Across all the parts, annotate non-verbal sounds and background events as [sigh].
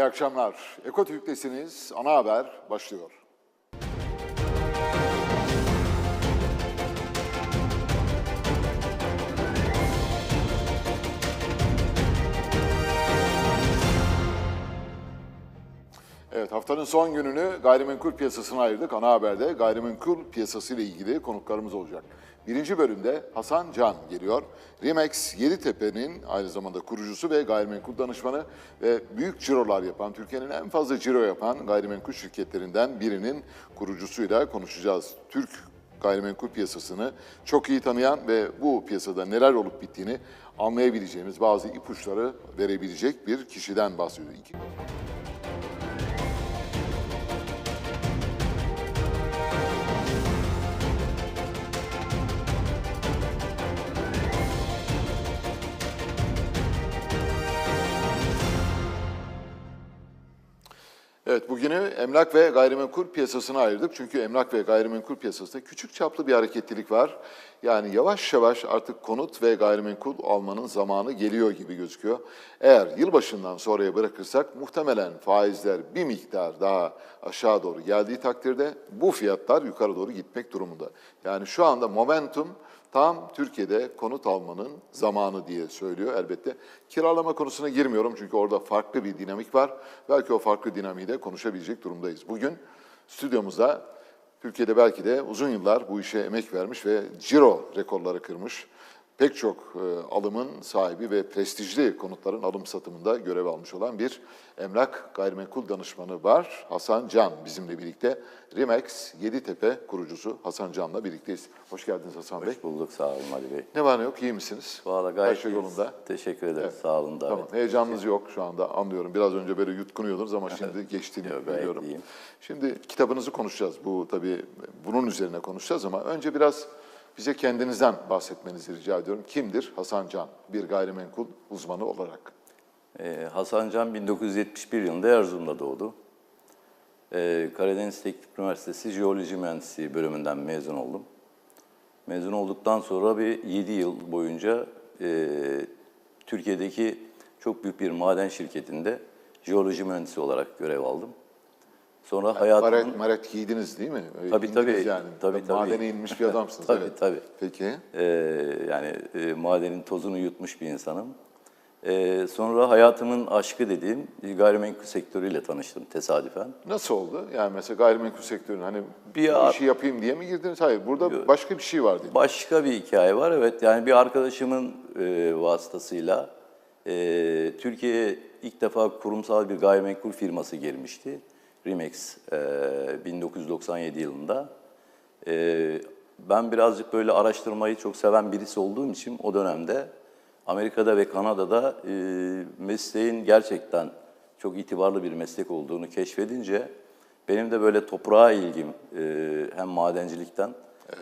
İyi akşamlar. Eko Türk'tesiniz. Ana haber başlıyor. Evet haftanın son gününü gayrimenkul piyasasına ayırdık. Ana haberde gayrimenkul piyasası ile ilgili konuklarımız olacak. Birinci bölümde Hasan Can geliyor. Remax Yeditepe'nin aynı zamanda kurucusu ve gayrimenkul danışmanı ve büyük cirolar yapan, Türkiye'nin en fazla ciro yapan gayrimenkul şirketlerinden birinin kurucusuyla konuşacağız. Türk gayrimenkul piyasasını çok iyi tanıyan ve bu piyasada neler olup bittiğini anlayabileceğimiz bazı ipuçları verebilecek bir kişiden bahsediyor. Evet, bugünü emlak ve gayrimenkul piyasasına ayırdık. Çünkü emlak ve gayrimenkul piyasasında küçük çaplı bir hareketlilik var. Yani yavaş yavaş artık konut ve gayrimenkul almanın zamanı geliyor gibi gözüküyor. Eğer yılbaşından sonraya bırakırsak muhtemelen faizler bir miktar daha aşağı doğru geldiği takdirde bu fiyatlar yukarı doğru gitmek durumunda. Yani şu anda momentum Tam Türkiye'de konut almanın zamanı diye söylüyor elbette. Kiralama konusuna girmiyorum çünkü orada farklı bir dinamik var. Belki o farklı dinamiği de konuşabilecek durumdayız. Bugün stüdyomuzda Türkiye'de belki de uzun yıllar bu işe emek vermiş ve ciro rekorları kırmış pek çok e, alımın sahibi ve prestijli konutların alım satımında görev almış olan bir emlak gayrimenkul danışmanı var. Hasan Can bizimle birlikte. Remax Yeditepe kurucusu Hasan Can'la birlikteyiz. Hoş geldiniz Hasan Bey. Hoş bulduk, sağ olun Ali Bey. Ne var ne yok iyi misiniz? Valla gayet Her şey yolunda. Teşekkür ederim, sağ olun davet. Tamam, heyecanınız yok şu anda anlıyorum. Biraz önce böyle yutkunuyordunuz ama [laughs] şimdi geçtiğini Yok, biliyorum. iyiyim. Şimdi kitabınızı konuşacağız. Bu tabii bunun üzerine konuşacağız ama önce biraz bize kendinizden bahsetmenizi rica ediyorum. Kimdir Hasan Can bir gayrimenkul uzmanı olarak? Ee, Hasan Can 1971 yılında Erzurum'da doğdu. Ee, Karadeniz Teknik Üniversitesi Jeoloji Mühendisliği bölümünden mezun oldum. Mezun olduktan sonra bir 7 yıl boyunca e, Türkiye'deki çok büyük bir maden şirketinde jeoloji mühendisi olarak görev aldım. Sonra hayatımın... Maret, maret giydiniz değil mi? Ee, Tabii, tabii. Yani. Tabii, tabii. Madene inmiş bir [laughs] adamsınız. Tabii, evet. tabii. Peki. Ee, yani e, madenin tozunu yutmuş bir insanım. Ee, sonra hayatımın aşkı dediğim gayrimenkul sektörüyle tanıştım tesadüfen. Nasıl oldu? Yani mesela gayrimenkul sektörün hani Bir işi yapayım diye mi girdiniz? Hayır. Burada başka bir şey var değil mi? Başka bir hikaye var evet. Yani bir arkadaşımın e, vasıtasıyla e, Türkiye'ye ilk defa kurumsal bir gayrimenkul firması girmişti. Remax e, 1997 yılında. E, ben birazcık böyle araştırmayı çok seven birisi olduğum için o dönemde Amerika'da ve Kanada'da e, mesleğin gerçekten çok itibarlı bir meslek olduğunu keşfedince benim de böyle toprağa ilgim e, hem madencilikten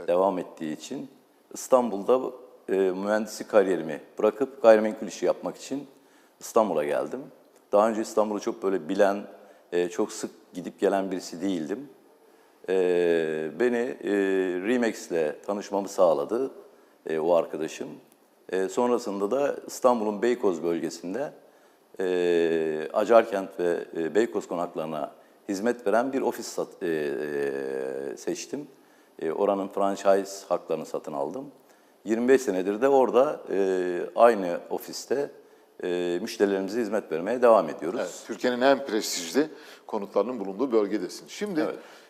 devam ettiği için İstanbul'da e, mühendislik kariyerimi bırakıp gayrimenkul işi yapmak için İstanbul'a geldim. Daha önce İstanbul'u çok böyle bilen, e, çok sık gidip gelen birisi değildim. E, beni e, Remax'le tanışmamı sağladı e, o arkadaşım. E, sonrasında da İstanbul'un Beykoz bölgesinde e, Acarkent ve e, Beykoz konaklarına hizmet veren bir ofis seçtim. Oranın franchise haklarını satın aldım. 25 senedir de orada aynı ofiste e, müşterilerimize hizmet vermeye devam ediyoruz. Evet, Türkiye'nin en prestijli konutlarının bulunduğu bölgedesin. Şimdi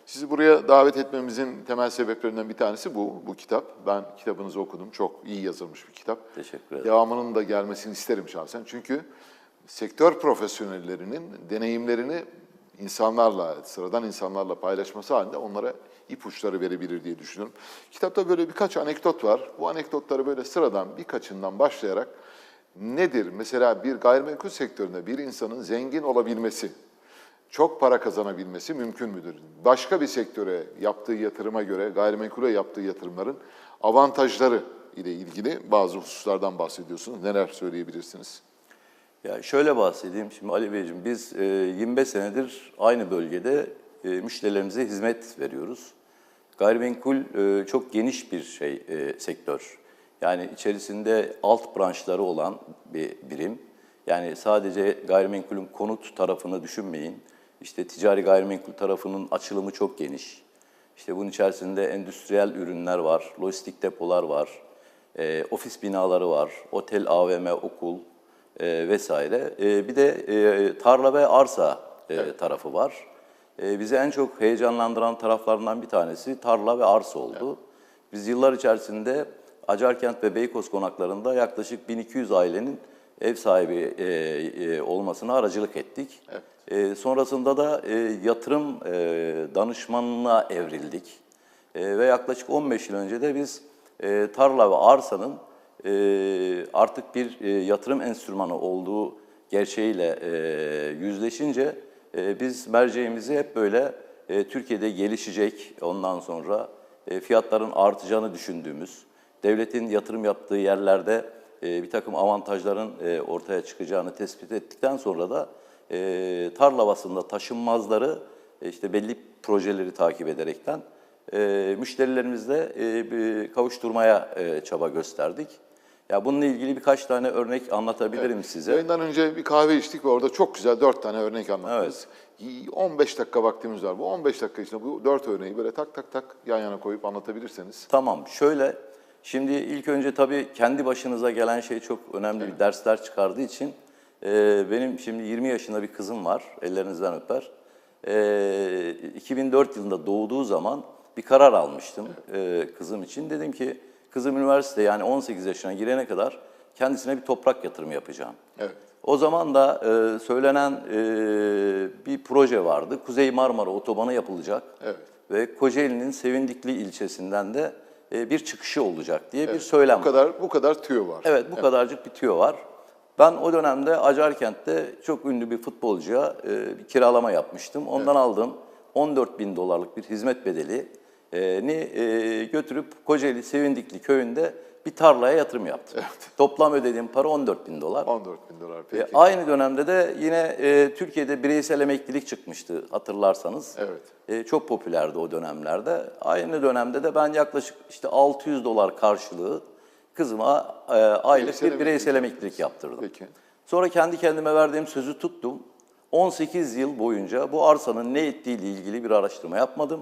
sizi buraya davet etmemizin temel sebeplerinden bir tanesi bu, bu kitap. Ben kitabınızı okudum. Çok iyi yazılmış bir kitap. Teşekkür ederim. Devamının da gelmesini isterim şahsen. Çünkü sektör profesyonellerinin deneyimlerini insanlarla, sıradan insanlarla paylaşması halinde onlara ipuçları verebilir diye düşünüyorum. Kitapta böyle birkaç anekdot var. Bu anekdotları böyle sıradan birkaçından başlayarak nedir? Mesela bir gayrimenkul sektöründe bir insanın zengin olabilmesi, çok para kazanabilmesi mümkün müdür? Başka bir sektöre yaptığı yatırıma göre gayrimenkule yaptığı yatırımların avantajları ile ilgili bazı hususlardan bahsediyorsunuz. Neler söyleyebilirsiniz? Ya şöyle bahsedeyim şimdi Ali Beyciğim biz e, 25 senedir aynı bölgede e, müşterilerimize hizmet veriyoruz. Gayrimenkul e, çok geniş bir şey e, sektör. Yani içerisinde alt branşları olan bir birim. Yani sadece gayrimenkulün konut tarafını düşünmeyin. İşte ticari gayrimenkul tarafının açılımı çok geniş. İşte bunun içerisinde endüstriyel ürünler var, lojistik depolar var, e, ofis binaları var, otel, AVM, okul e, vesaire. E, bir de e, tarla ve arsa e, tarafı var. E, bizi en çok heyecanlandıran taraflarından bir tanesi tarla ve arsa oldu. Biz yıllar içerisinde Acarkent ve Beykoz konaklarında yaklaşık 1200 ailenin ev sahibi e, e, olmasına aracılık ettik. E, sonrasında da e, yatırım e, danışmanına evrildik. E, ve yaklaşık 15 yıl önce de biz e, tarla ve arsanın e, artık bir e, yatırım enstrümanı olduğu gerçeğiyle e, yüzleşince e, biz merceğimizi hep böyle e, Türkiye'de gelişecek ondan sonra e, fiyatların artacağını düşündüğümüz, devletin yatırım yaptığı yerlerde e, bir takım avantajların e, ortaya çıkacağını tespit ettikten sonra da e, tarla basında taşınmazları e, işte belli projeleri takip ederekten e, müşterilerimizle e, bir kavuşturmaya e, çaba gösterdik. Ya bununla ilgili birkaç tane örnek anlatabilirim size. Yayından önce bir kahve içtik ve orada çok güzel dört tane örnek anlattınız. 15 dakika vaktimiz var. Bu 15 dakika içinde bu dört örneği böyle tak tak tak yan yana koyup anlatabilirseniz. Tamam, şöyle. Şimdi ilk önce tabii kendi başınıza gelen şey çok önemli bir dersler çıkardığı için e, benim şimdi 20 yaşında bir kızım var, ellerinizden öper. E, 2004 yılında doğduğu zaman bir karar almıştım e, kızım için. Dedim ki kızım üniversite yani 18 yaşına girene kadar kendisine bir toprak yatırımı yapacağım. Evet. O zaman da e, söylenen e, bir proje vardı. Kuzey Marmara Otobanı yapılacak. Evet. Ve Kocaeli'nin Sevindikli ilçesinden de e, bir çıkışı olacak diye bir söylem Bu kadar bu kadar tüyo var. Evet bu kadarcık bitiyor var. Ben o dönemde Acarkent'te çok ünlü bir futbolcuya e, bir kiralama yapmıştım. Ondan aldığım 14 bin dolarlık bir hizmet bedeli e, ni e, götürüp Kocaeli Sevindikli köyünde bir tarlaya yatırım yaptım. Toplam ödediğim para 14 bin dolar. 14 bin dolar E, peki. aynı dönemde de yine e, Türkiye'de bireysel emeklilik çıkmıştı hatırlarsanız. Evet. E, çok popülerdi o dönemlerde. Aynı dönemde de ben yaklaşık işte 600 dolar karşılığı kızıma e, aylık Bireysel bir bireysel emeklilik yaptırdım. Peki. Sonra kendi kendime verdiğim sözü tuttum. 18 yıl boyunca bu arsanın ne ettiğiyle ilgili bir araştırma yapmadım.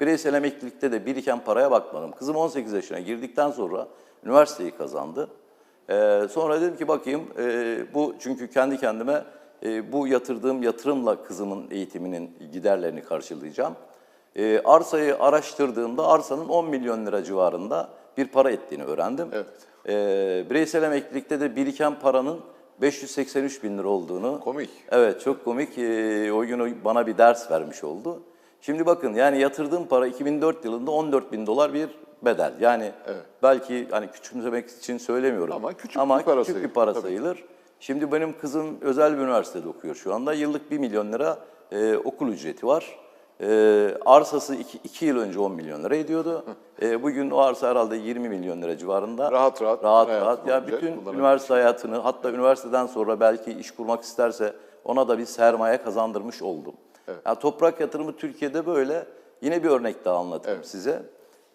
Bireysel emeklilikte de biriken paraya bakmadım. Kızım 18 yaşına girdikten sonra üniversiteyi kazandı. Ee, sonra dedim ki bakayım e, bu çünkü kendi kendime e, bu yatırdığım yatırımla kızımın eğitiminin giderlerini karşılayacağım. E, arsayı araştırdığımda arsanın 10 milyon lira civarında bir para ettiğini öğrendim. Evet. E, bireysel emeklilikte de biriken paranın 583 bin lira olduğunu. Komik. Evet çok komik. E, o gün bana bir ders vermiş oldu. Şimdi bakın yani yatırdığım para 2004 yılında 14 bin dolar bir bedel. Yani Evet. belki hani küçümsemek için söylemiyorum. Ama küçük Ama bir para küçük sayılır, bir para tabii. sayılır. Şimdi benim kızım özel bir üniversitede okuyor şu anda. Yıllık 1 milyon lira e, okul ücreti var. E, arsası 2 yıl önce 10 milyon lira ediyordu. E, bugün o arsa herhalde 20 milyon lira civarında. Rahat rahat Rahat rahat. Ya boyunca bütün üniversite hayatını hatta üniversiteden sonra belki iş kurmak isterse ona da bir sermaye kazandırmış oldum. Yani toprak yatırımı Türkiye'de böyle. Yine bir örnek daha anlatayım size.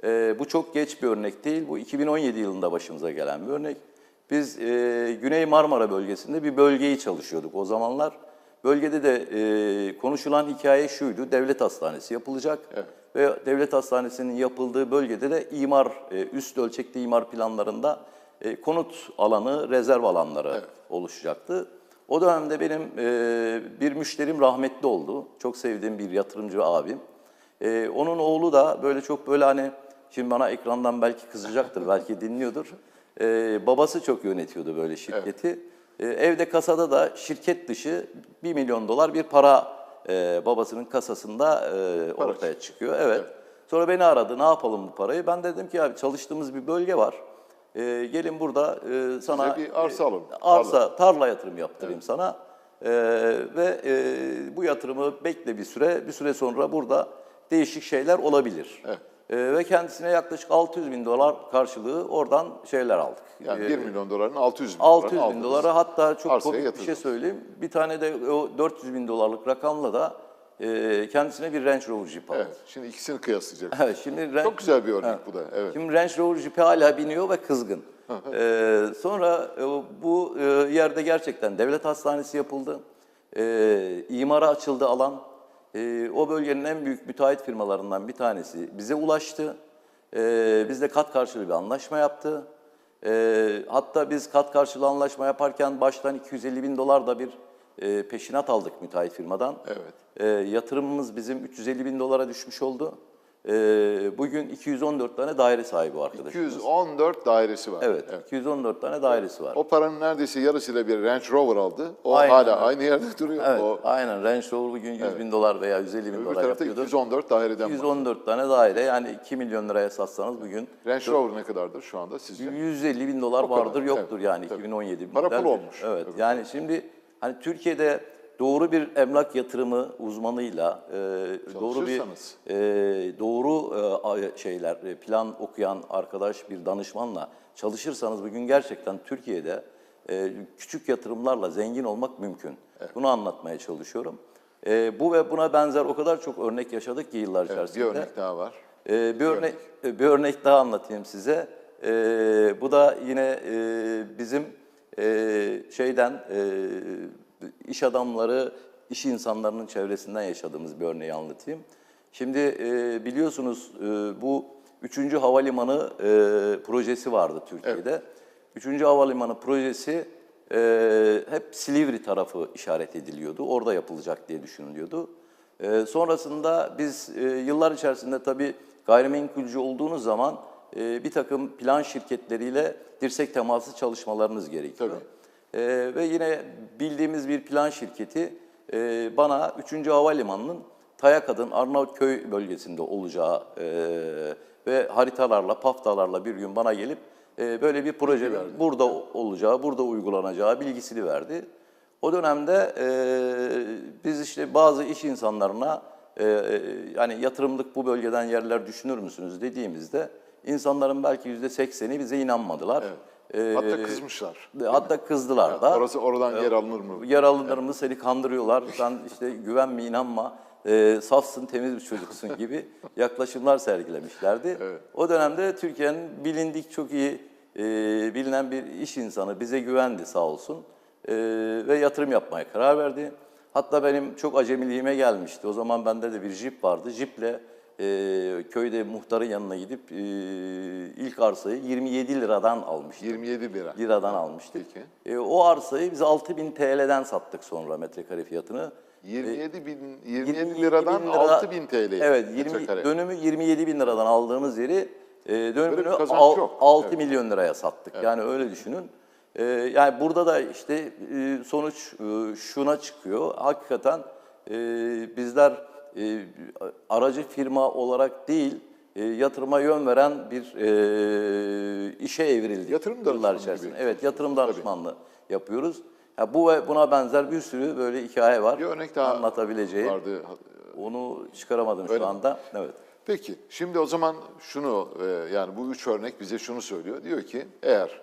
Ee, bu çok geç bir örnek değil. Bu 2017 yılında başımıza gelen bir örnek. Biz e, Güney Marmara bölgesinde bir bölgeyi çalışıyorduk o zamanlar. Bölgede de e, konuşulan hikaye şuydu. Devlet hastanesi yapılacak. Ve devlet hastanesinin yapıldığı bölgede de imar, e, üst ölçekli imar planlarında e, konut alanı, rezerv alanları oluşacaktı. O dönemde benim e, bir müşterim rahmetli oldu. Çok sevdiğim bir yatırımcı abim. E, onun oğlu da böyle çok böyle hani, şimdi bana ekrandan belki kızacaktır, belki dinliyordur. E, babası çok yönetiyordu böyle şirketi. E, evde kasada da şirket dışı 1 milyon dolar bir para e, babasının kasasında e, ortaya çıkıyor. Evet. Sonra beni aradı, ne yapalım bu parayı? Ben dedim ki abi çalıştığımız bir bölge var. E, gelin burada e, sana Size bir arsa alalım. arsa, tarla yatırım yaptırayım sana. Ee, ve e, bu yatırımı bekle bir süre, bir süre sonra burada değişik şeyler olabilir. Evet. Ee, ve kendisine yaklaşık 600 bin dolar karşılığı oradan şeyler aldık. Yani Ee, 1 milyon doların 600 bin 600 dolarını bin dolara hatta çok komik bir şey söyleyeyim. Bir tane de o 400 bin dolarlık rakamla da e, kendisine bir Range Rover Jeep aldı. Evet. Şimdi ikisini kıyaslayacak. [laughs] Evet, şimdi Range- Çok güzel bir örnek Evet. bu da. Evet. Şimdi Range Rover Jeep'e hala biniyor ve kızgın. Ee, sonra e, bu e, yerde gerçekten devlet hastanesi yapıldı. Ee, imara açıldı alan. Ee, o bölgenin en büyük müteahhit firmalarından bir tanesi bize ulaştı. Ee, biz de kat karşılığı bir anlaşma yaptı. Ee, hatta biz kat karşılığı anlaşma yaparken baştan 250 bin dolar da bir e, peşinat aldık müteahhit firmadan. Evet. Ee, yatırımımız bizim 350 bin dolara düşmüş oldu. Ee, bugün 214 tane daire sahibi arkadaşımız. 214 dairesi var. Evet, 214 tane dairesi var. O paranın neredeyse yarısıyla bir Range Rover aldı. O Aynen hala öyle. aynı yerde duruyor. Evet, O aynen. Range Rover bugün 100 bin dolar veya 150 bin öbür dolar yapıyordu. 214 daireden var. 214 tane daire yani 2 milyon liraya satsanız bugün Range Rover ne kadardır şu anda sizce? 150 bin dolar O kadar, vardır yoktur evet, yani tabii. 2017 Para pul olmuş. Evet Tabii. yani şimdi hani Türkiye'de doğru bir emlak yatırımı uzmanıyla e, doğru bir e, doğru e, şeyler e, plan okuyan arkadaş bir danışmanla çalışırsanız bugün gerçekten Türkiye'de e, küçük yatırımlarla zengin olmak mümkün. Bunu anlatmaya çalışıyorum. E, bu ve buna benzer o kadar çok örnek yaşadık ki yıllar Evet, içerisinde. bir örnek daha var. Ee, bir örnek e, bir örnek daha anlatayım size. Ee, bu da yine e, bizim e, şeyden e, iş adamları, iş insanlarının çevresinden yaşadığımız bir örneği anlatayım. Şimdi e, biliyorsunuz e, bu üçüncü havalimanı e, projesi vardı Türkiye'de. Üçüncü havalimanı projesi e, hep Silivri tarafı işaret ediliyordu. Orada yapılacak diye düşünülüyordu. Ee, sonrasında biz e, yıllar içerisinde tabii gayrimenkulcü olduğunuz zaman e, bir takım plan şirketleriyle dirsek teması çalışmalarınız gerekiyor. Tabii. Ee, ve yine bildiğimiz bir plan şirketi e, bana 3. Havalimanı'nın Tayakadın Arnavutköy bölgesinde olacağı e, ve haritalarla, paftalarla bir gün bana gelip e, böyle bir projenin burada olacağı, burada uygulanacağı bilgisini verdi. O dönemde e, biz işte bazı iş insanlarına e, e, yani yatırımlık bu bölgeden yerler düşünür müsünüz dediğimizde insanların belki yüzde sekseni bize inanmadılar. E, Hatta kızmışlar. hatta kızdılar da. Orası oradan yer alınır mı? Yer alınır mı seni kandırıyorlar. Sen işte güvenme inanma. E, safsın temiz bir çocuksun gibi yaklaşımlar sergilemişlerdi. O dönemde Türkiye'nin bilindik çok iyi e, bilinen bir iş insanı bize güvendi sağ olsun. E, ve yatırım yapmaya karar verdi. Hatta benim çok acemiliğime gelmişti. O zaman bende de bir jip vardı. Jiple e, köyde muhtarın yanına gidip e, ilk arsayı 27 liradan almıştım 27 lira. liradan almıştık. Peki. E, o arsayı biz 6000 TL'den sattık sonra metrekare fiyatını. 27 bin, 27 27 liradan bin lira- 6 bin TL. Evet, 20, metrekare. dönümü 27 bin liradan aldığımız yeri e, dönümünü al- yok. 6 Evet. milyon liraya sattık. Yani öyle düşünün. E, yani burada da işte e, sonuç e, şuna çıkıyor. Hakikaten e, bizler e, aracı firma olarak değil, e, yatırıma yön veren bir e, işe evrildik. Yatırım danışmanı içerisinde. gibi. Evet, yatırım danışmanlığı yapıyoruz. Ya bu ve buna benzer bir sürü böyle hikaye var. Bir örnek daha anlatabileceğim. vardı. Onu çıkaramadım Öyle şu mi? anda. Evet. Peki, şimdi o zaman şunu, e, yani bu üç örnek bize şunu söylüyor. Diyor ki, eğer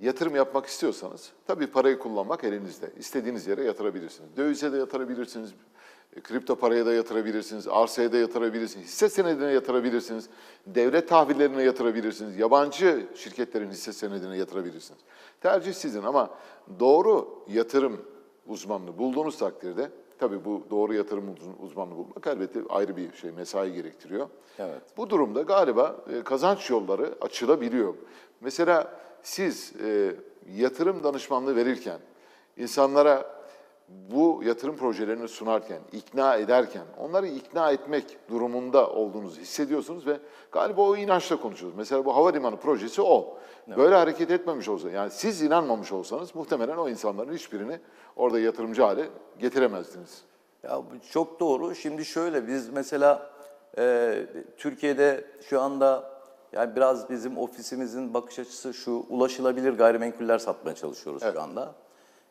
yatırım yapmak istiyorsanız, tabii parayı kullanmak elinizde. İstediğiniz yere yatırabilirsiniz. Dövize de yatırabilirsiniz, kripto paraya da yatırabilirsiniz, arsaya da yatırabilirsiniz, hisse senedine yatırabilirsiniz, devlet tahvillerine yatırabilirsiniz, yabancı şirketlerin hisse senedine yatırabilirsiniz. Tercih sizin ama doğru yatırım uzmanını bulduğunuz takdirde, tabii bu doğru yatırım uz- uzmanını bulmak elbette ayrı bir şey, mesai gerektiriyor. Evet. Bu durumda galiba e, kazanç yolları açılabiliyor. Mesela siz e, yatırım danışmanlığı verirken, insanlara bu yatırım projelerini sunarken, ikna ederken, onları ikna etmek durumunda olduğunuzu hissediyorsunuz ve galiba o inançla konuşuyoruz. Mesela bu havalimanı projesi o. Böyle hareket etmemiş olsa, yani siz inanmamış olsanız muhtemelen o insanların hiçbirini orada yatırımcı hale getiremezdiniz. Ya çok doğru. Şimdi şöyle biz mesela e, Türkiye'de şu anda yani biraz bizim ofisimizin bakış açısı şu ulaşılabilir gayrimenkuller satmaya çalışıyoruz Evet. şu anda.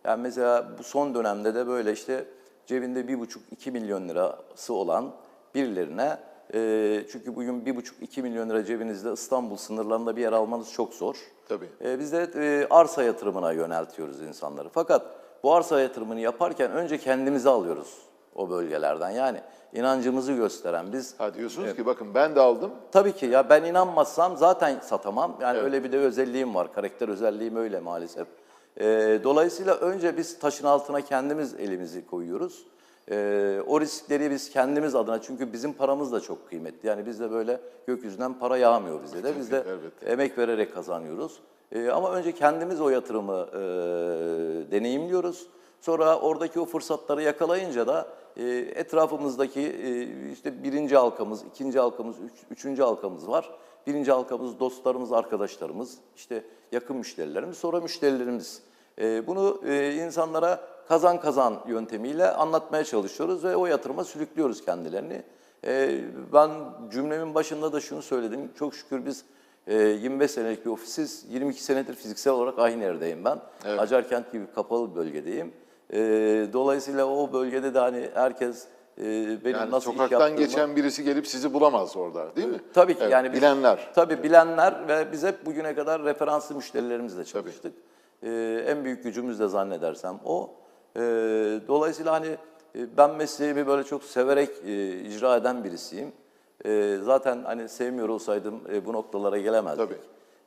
Yani mesela bu son dönemde de böyle işte cebinde bir buçuk iki milyon lirası olan birilerine e, çünkü bugün bir buçuk iki milyon lira cebinizde İstanbul sınırlarında bir yer almanız çok zor. Tabii. E, biz de e, arsa yatırımına yöneltiyoruz insanları. Fakat bu arsa yatırımını yaparken önce kendimizi alıyoruz o bölgelerden. Yani inancımızı gösteren biz Ha diyorsunuz ki bakın ben de aldım. Tabii ki ya ben inanmazsam zaten satamam. Yani öyle bir de özelliğim var. Karakter özelliğim öyle maalesef. Ee, dolayısıyla önce biz taşın altına kendimiz elimizi koyuyoruz. Ee, o riskleri biz kendimiz adına çünkü bizim paramız da çok kıymetli. Yani bizde böyle gökyüzünden para yağmıyor bize de. [laughs] Biz de emek vererek kazanıyoruz. Ee, ama önce kendimiz o yatırımı e, deneyimliyoruz. Sonra oradaki o fırsatları yakalayınca da e, etrafımızdaki e, işte birinci halkamız, ikinci halkamız, üç- üçüncü halkamız var. Birinci halkamız dostlarımız, arkadaşlarımız, işte yakın müşterilerimiz, sonra müşterilerimiz. E, bunu e, insanlara kazan kazan yöntemiyle anlatmaya çalışıyoruz ve o yatırıma sürüklüyoruz kendilerini. E, ben cümlemin başında da şunu söyledim. Çok şükür biz e, 25 senelik bir ofisiz, 22 senedir fiziksel olarak aynı yerdeyim ben. Acarkent gibi kapalı bir bölgedeyim. E, dolayısıyla o bölgede de hani herkes benim Yani nasıl iş sokaktan yaptığımı... geçen birisi gelip sizi bulamaz orada değil mi? Tabii ki Evet, yani biz- bilenler. Tabii bilenler ve biz hep bugüne kadar referanslı müşterilerimizle çalıştık. Ee, en büyük gücümüz de zannedersem o. Ee, dolayısıyla hani e, ben mesleğimi böyle çok severek e, icra eden birisiyim. Ee, zaten hani sevmiyor olsaydım e, bu noktalara gelemezdik. Tabii.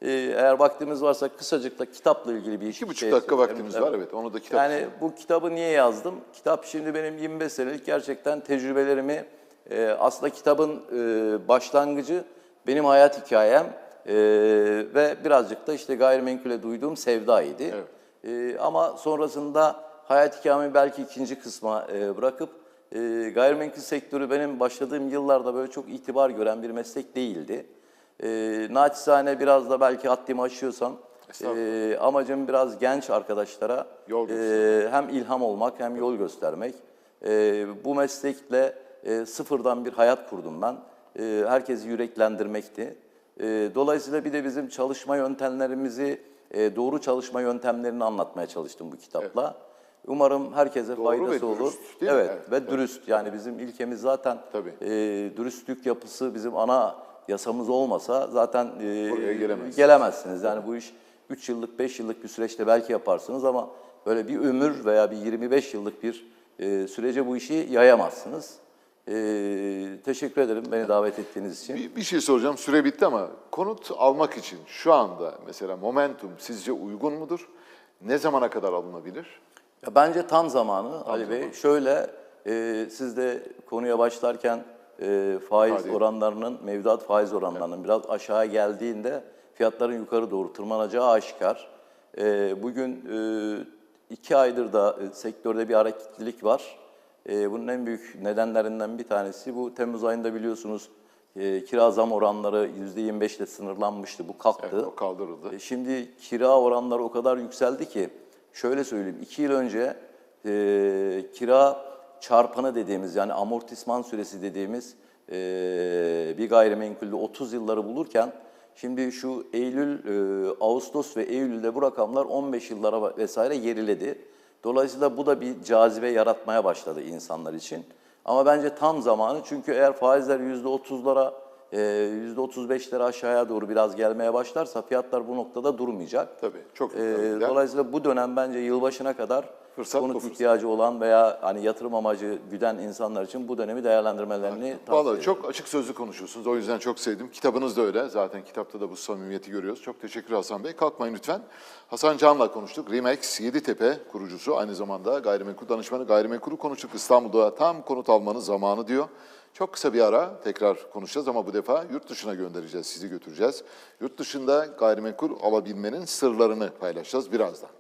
Ee, eğer vaktimiz varsa kısacık da kitapla ilgili bir iki, İki buçuk şey dakika vaktimiz var evet. Onu da kitap. Yani bu kitabı niye yazdım? Kitap şimdi benim 25 senelik gerçekten tecrübelerimi, e, aslında kitabın e, başlangıcı benim hayat hikayem e, ve birazcık da işte gayrimenkule duyduğum sevdaydı. E, ama sonrasında hayat hikayemi belki ikinci kısma e, bırakıp e, gayrimenkul sektörü benim başladığım yıllarda böyle çok itibar gören bir meslek değildi. E, naçizane biraz da belki haddimi aşıyorsam e, amacım biraz genç arkadaşlara Yol e, hem ilham olmak hem yol göstermek. E, bu meslekle e, sıfırdan bir hayat kurdum ben. E, herkesi yüreklendirmekti. E, dolayısıyla bir de bizim çalışma yöntemlerimizi, e, doğru çalışma yöntemlerini anlatmaya çalıştım bu kitapla. Umarım herkese Doğru faydası ve olur. dürüst, mi? evet, Evet, ve dürüst. Yani bizim ilkemiz zaten Tabii. e, dürüstlük yapısı bizim ana yasamız olmasa zaten e, gelemezsiniz. gelemezsiniz. Yani bu iş 3 yıllık, 5 yıllık bir süreçte belki yaparsınız ama böyle bir ömür veya bir 25 yıllık bir e, sürece bu işi yayamazsınız. E, teşekkür ederim beni davet ettiğiniz için. Bir, bir şey soracağım. Süre bitti ama konut almak için şu anda mesela momentum sizce uygun mudur? Ne zamana kadar alınabilir? Ya bence tam zamanı Ali Bey. Şöyle, e, siz de konuya başlarken e, faiz Hadi. oranlarının, mevduat faiz oranlarının biraz aşağı geldiğinde fiyatların yukarı doğru tırmanacağı aşikar. E, bugün e, iki aydır da e, sektörde bir hareketlilik var. E, bunun en büyük nedenlerinden bir tanesi bu Temmuz ayında biliyorsunuz e, kira zam oranları %25 ile sınırlanmıştı. Bu kalktı. Evet, o kaldırıldı. E, Şimdi kira oranları o kadar yükseldi ki şöyle söyleyeyim iki yıl önce e, kira çarpanı dediğimiz yani amortisman süresi dediğimiz e, bir gayrimenkulde 30 yılları bulurken şimdi şu Eylül, e, Ağustos ve Eylül'de bu rakamlar 15 yıllara vesaire geriledi. Dolayısıyla bu da bir cazibe yaratmaya başladı insanlar için. Ama bence tam zamanı çünkü eğer faizler %30'lara e, %35'lere aşağıya doğru biraz gelmeye başlarsa fiyatlar bu noktada durmayacak. Tabii, çok E, gider. Dolayısıyla bu dönem bence yılbaşına kadar Fırsat bu konut fırsat. ihtiyacı olan veya hani yatırım amacı güden insanlar için bu dönemi değerlendirmelerini tavsiye Vallahi ederim. çok açık sözlü konuşuyorsunuz. O yüzden çok sevdim. Kitabınız da öyle. Zaten kitapta da bu samimiyeti görüyoruz. Çok teşekkür Hasan Bey. Kalkmayın lütfen. Hasan Can'la konuştuk. Remax Yeditepe kurucusu. Aynı zamanda gayrimenkul danışmanı. Gayrimenkulü konuştuk. İstanbul'da tam konut almanın zamanı diyor. Çok kısa bir ara tekrar konuşacağız ama bu defa yurt dışına göndereceğiz, sizi götüreceğiz. Yurt dışında gayrimenkul alabilmenin sırlarını paylaşacağız birazdan.